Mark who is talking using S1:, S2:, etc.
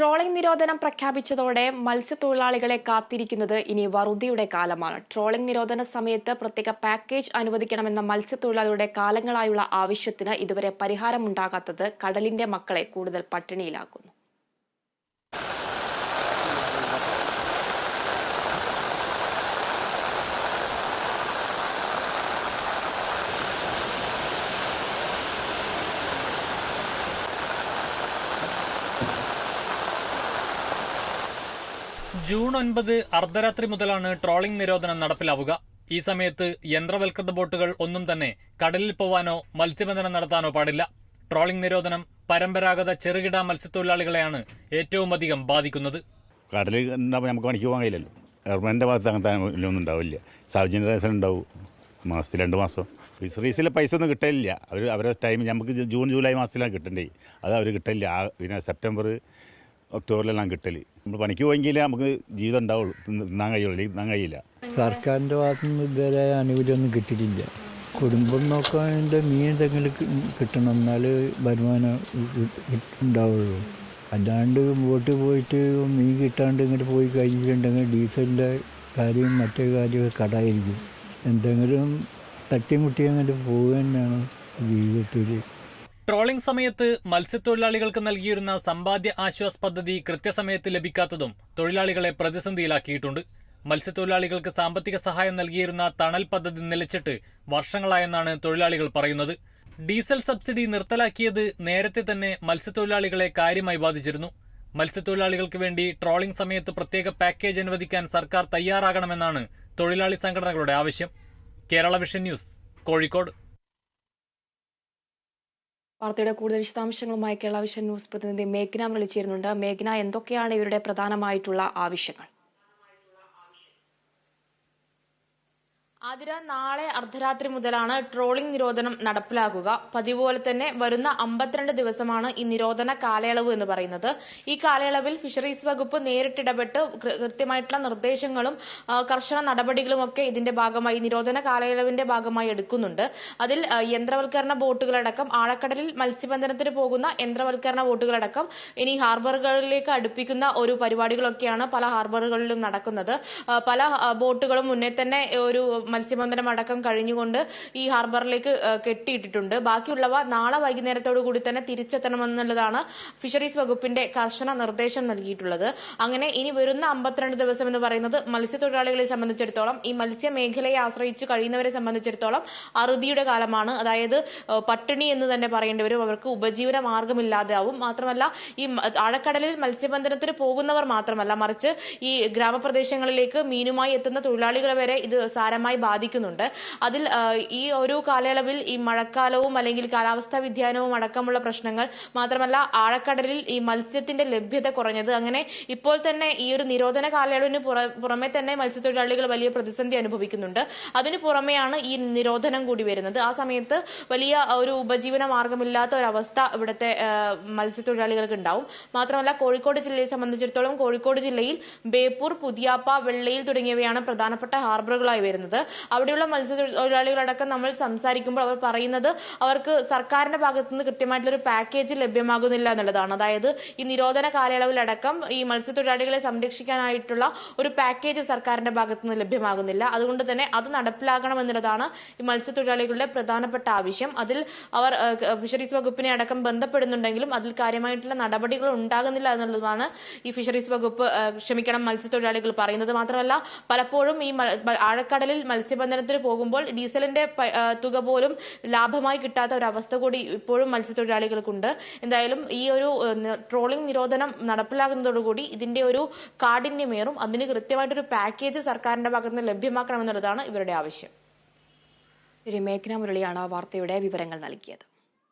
S1: Trawling നിരോധനം പ്രഖ്യാപിച്ചതോടെ മത്സ്യത്തൊഴിലാളികളെ കാത്തിരിക്കുന്നത് ഇനി വറുതിയുടെ കാലമാണ്. ട്രോളിംഗ് നിരോധന സമയത്ത് പ്രത്യേക പാക്കേജ് അനുവദിക്കണമെന്ന മത്സ്യത്തൊഴിലാളികളുടെ കാലങ്ങളായുള്ള ആവശ്യത്തിന് ഇതുവരെ പരിഹാരമുണ്ടാകാത്തത് കടലിന്റെ മക്കളെ കൂടുതൽ പട്ടിണിയിലാക്കുന്നു.
S2: ജൂൺ ഒൻപത് അർദ്ധരാത്രി മുതലാണ് ട്രോളിംഗ് നിരോധനം നടപ്പിലാവുക. ഈ സമയത്ത് യന്ത്രവൽകൃത ബോട്ടുകൾ ഒന്നും തന്നെ കടലിൽ പോവാനോ മത്സ്യബന്ധനം നടത്താനോ പാടില്ല. ട്രോളിംഗ് നിരോധനം പരമ്പരാഗത ചെറുകിട മത്സ്യത്തൊഴിലാളികളെയാണ് ഏറ്റവും അധികം ബാധിക്കുന്നത്.
S3: കടലിൽ നമുക്ക് പണിക്ക് പോകാൻ കഴിയില്ലല്ലോ. ഗവൺമെന്റിന്റെ ഭാഗത്ത് അങ്ങനത്തെ ഒന്നും ഉണ്ടാവില്ല. സൗജന്യ റേഷൻ ഉണ്ടാവും. മാസത്തിൽ രണ്ട് മാസം. ഫിഷറീസിലെ പൈസ ഒന്നും കിട്ടില്ല അവർ അവരുടെ ടൈം നമുക്ക് ജൂൺ ജൂലൈ മാസത്തിലാണ് കിട്ടേണ്ടത് അത് അവർ കിട്ടില്ല പിന്നെ സെപ്റ്റംബർ ഒക്ടോബറിലെല്ലാം കിട്ടൽ. നമ്മൾ പണിക്ക് പോയെങ്കിൽ നമുക്ക് ജീവിതം ഉണ്ടാവുള്ളൂ. തിന്ന് തിന്നാൻ കഴിയുള്ളൂ തിന്നാൻ കഴിയില്ല.
S4: സർക്കാരിന്റെ ഭാഗത്തു നിന്ന് ഇതുവരെ ആനുകൂല്യമൊന്നും കിട്ടിയിട്ടില്ല. കുടുംബം നോക്കാന്റെ മീൻ എന്തെങ്കിലും കിട്ടണം എന്നാലേ വരുമാനം ഉണ്ടാവുള്ളൂ. അല്ലാണ്ട് ബോട്ട് പോയിട്ട് മീൻ കിട്ടാണ്ട് ഇങ്ങോട്ട് പോയി കഴിഞ്ഞിട്ടുണ്ടെങ്കിൽ ഡീസലിന്റെ കാര്യവും മറ്റേ കാര്യമൊക്കെ കടായിരിക്കും. എന്തെങ്കിലും തട്ടിമുട്ടി അങ്ങോട്ട് പോവുക തന്നെയാണ് ജീവിതത്തിൽ
S2: ട്രോളിംഗ് സമയത്ത് മത്സ്യത്തൊഴിലാളികൾക്ക് നൽകിയിരുന്ന സമ്പാദ്യ ആശ്വാസ് പദ്ധതി കൃത്യസമയത്ത് ലഭിക്കാത്തതും തൊഴിലാളികളെ പ്രതിസന്ധിയിലാക്കിയിട്ടുണ്ട്. മത്സ്യത്തൊഴിലാളികൾക്ക് സാമ്പത്തിക സഹായം നൽകിയിരുന്ന തണൽ പദ്ധതി നിലച്ചിട്ട് വർഷങ്ങളായെന്നാണ് തൊഴിലാളികൾ പറയുന്നത്. ഡീസൽ സബ്സിഡി നിർത്തലാക്കിയത് നേരത്തെ തന്നെ മത്സ്യത്തൊഴിലാളികളെ കാര്യമായി ബാധിച്ചിരുന്നു. മത്സ്യത്തൊഴിലാളികൾക്ക് വേണ്ടി ട്രോളിംഗ് സമയത്ത് പ്രത്യേക പാക്കേജ് അനുവദിക്കാൻ സർക്കാർ തയ്യാറാകണമെന്നാണ് തൊഴിലാളി സംഘടനകളുടെ ആവശ്യം. Kerala vision news Kozhikode.
S1: വാർത്തയുടെ കൂടുതൽ വിശദാംശങ്ങളുമായി കേരള വിഷൻ ന്യൂസ് പ്രതിനിധി മേഘ്ന വിളിച്ചിരുന്നുണ്ട്. മേഘ്ന എന്തൊക്കെയാണ് ഇവരുടെ പ്രധാനമായിട്ടുള്ള ആവശ്യങ്ങൾ?
S5: ആതിര നാളെ അർദ്ധരാത്രി മുതലാണ് ട്രോളിംഗ് നിരോധനം നടപ്പിലാക്കുക പതിവ് പോലെ തന്നെ വരുന്ന അമ്പത്തിരണ്ട് ദിവസമാണ് ഈ നിരോധന കാലയളവ് എന്ന് പറയുന്നത്. ഈ കാലയളവിൽ ഫിഷറീസ് വകുപ്പ് നേരിട്ടിടപെട്ട് കൃത്യമായിട്ടുള്ള നിർദ്ദേശങ്ങളും കർശന നടപടികളും ഒക്കെ ഇതിന്റെ ഭാഗമായി നിരോധന കാലയളവിന്റെ ഭാഗമായി എടുക്കുന്നുണ്ട്. അതിൽ യന്ത്രവൽക്കരണ ബോട്ടുകളടക്കം ആഴക്കടലിൽ മത്സ്യബന്ധനത്തിന് പോകുന്ന യന്ത്രവൽക്കരണ ബോട്ടുകളടക്കം ഇനി ഹാർബറുകളിലേക്ക് അടുപ്പിക്കുന്ന ഒരു പരിപാടികളൊക്കെയാണ് പല ഹാർബറുകളിലും നടക്കുന്നത്. പല ബോട്ടുകളും മുന്നേ തന്നെ ഒരു മത്സ്യബന്ധനം അടക്കം കഴിഞ്ഞുകൊണ്ട് ഈ ഹാർബറിലേക്ക് കെട്ടിയിട്ടിട്ടുണ്ട്. ബാക്കിയുള്ളവ നാളെ വൈകുന്നേരത്തോടു കൂടി തന്നെ തിരിച്ചെത്തണമെന്നുള്ളതാണ് ഫിഷറീസ് വകുപ്പിന്റെ കർശന നിർദ്ദേശം നൽകിയിട്ടുള്ളത്. അങ്ങനെ ഇനി വരുന്ന അമ്പത്തിരണ്ട് ദിവസം എന്ന് പറയുന്നത് മത്സ്യത്തൊഴിലാളികളെ സംബന്ധിച്ചിടത്തോളം ഈ മത്സ്യ മേഖലയെ ആശ്രയിച്ച് കഴിയുന്നവരെ സംബന്ധിച്ചിടത്തോളം അറുതിയുടെ കാലമാണ്. അതായത് പട്ടിണി എന്ന് തന്നെ പറയേണ്ടി വരും. അവർക്ക് ഉപജീവന മാർഗമില്ലാതാവും മാത്രമല്ല ഈ ആഴക്കടലിൽ മത്സ്യബന്ധനത്തിന് പോകുന്നവർ മാത്രമല്ല മറിച്ച് ഈ ഗ്രാമപ്രദേശങ്ങളിലേക്ക് മീനുമായി എത്തുന്ന തൊഴിലാളികളെ വരെ ഇത് സാരമായി ബാധിക്കുന്നുണ്ട്. അതിൽ ഈ ഒരു കാലയളവിൽ ഈ മഴക്കാലവും അല്ലെങ്കിൽ കാലാവസ്ഥാ വ്യതിയാനവും അടക്കമുള്ള പ്രശ്നങ്ങൾ മാത്രമല്ല ആഴക്കടലിൽ ഈ മത്സ്യത്തിന്റെ ലഭ്യത കുറഞ്ഞത്. അങ്ങനെ ഇപ്പോൾ തന്നെ ഈ ഒരു നിരോധന കാലയളവിന് പുറ- പുറമെ തന്നെ മത്സ്യത്തൊഴിലാളികൾ വലിയ പ്രതിസന്ധി അനുഭവിക്കുന്നുണ്ട്. അതിന് പുറമെയാണ് ഈ നിരോധനം കൂടി വരുന്നത്. ആ സമയത്ത് വലിയ ഒരു ഉപജീവന മാർഗമില്ലാത്ത ഒരവസ്ഥ ഇവിടുത്തെ മത്സ്യത്തൊഴിലാളികൾക്ക് ഉണ്ടാവും. മാത്രമല്ല കോഴിക്കോട് ജില്ലയെ സംബന്ധിച്ചിടത്തോളം കോഴിക്കോട് ജില്ലയിൽ ബേപ്പൂർ പുതിയാപ്പ വെള്ളയിൽ തുടങ്ങിയവയാണ് പ്രധാനപ്പെട്ട ഹാർബറുകളായി വരുന്നത്. അവിടെയുള്ള മത്സ്യത്തൊഴിലാളികളടക്കം നമ്മൾ സംസാരിക്കുമ്പോൾ അവർ പറയുന്നത് അവർക്ക് സർക്കാരിന്റെ ഭാഗത്തുനിന്ന് കൃത്യമായിട്ടുള്ള ഒരു പാക്കേജ് ലഭ്യമാകുന്നില്ല എന്നുള്ളതാണ്. അതായത് ഈ നിരോധന കാലയളവിലടക്കം ഈ മത്സ്യത്തൊഴിലാളികളെ സംരക്ഷിക്കാനായിട്ടുള്ള ഒരു പാക്കേജ് സർക്കാരിന്റെ ഭാഗത്തുനിന്ന് ലഭ്യമാകുന്നില്ല. അതുകൊണ്ട് തന്നെ അത് നടപ്പിലാക്കണം എന്നുള്ളതാണ് ഈ മത്സ്യത്തൊഴിലാളികളുടെ പ്രധാനപ്പെട്ട ആവശ്യം. അതിൽ അവർ ഫിഷറീസ് വകുപ്പിനെ അടക്കം ബന്ധപ്പെടുന്നുണ്ടെങ്കിലും അതിൽ കാര്യമായിട്ടുള്ള നടപടികൾ ഉണ്ടാകുന്നില്ല എന്നുള്ളതാണ് ഈ ഫിഷറീസ് വകുപ്പ് ക്ഷമിക്കണം മത്സ്യത്തൊഴിലാളികൾ പറയുന്നത്. മാത്രമല്ല പലപ്പോഴും ഈ ആഴക്കടലിൽ മത്സ്യബന്ധനത്തിന് പോകുമ്പോൾ ഡീസലിന്റെ തുക പോലും ലാഭമായി കിട്ടാത്ത ഒരു അവസ്ഥ കൂടി ഇപ്പോഴും മത്സ്യത്തൊഴിലാളികൾക്കുണ്ട്. എന്തായാലും ഈ ഒരു ട്രോളിംഗ് നിരോധനം നടപ്പിലാകുന്നതോടുകൂടി ഇതിന്റെ ഒരു കാഠിന്യമേറും അതിന് കൃത്യമായിട്ടൊരു പാക്കേജ് സർക്കാരിന്റെ ഭാഗത്ത് നിന്ന് ലഭ്യമാക്കണമെന്നുള്ളതാണ് ഇവരുടെ ആവശ്യം.
S1: ശരി മേഘ്ന മുരളിയാണ് വാർത്തയുടെ വിവരങ്ങൾ നൽകിയത്.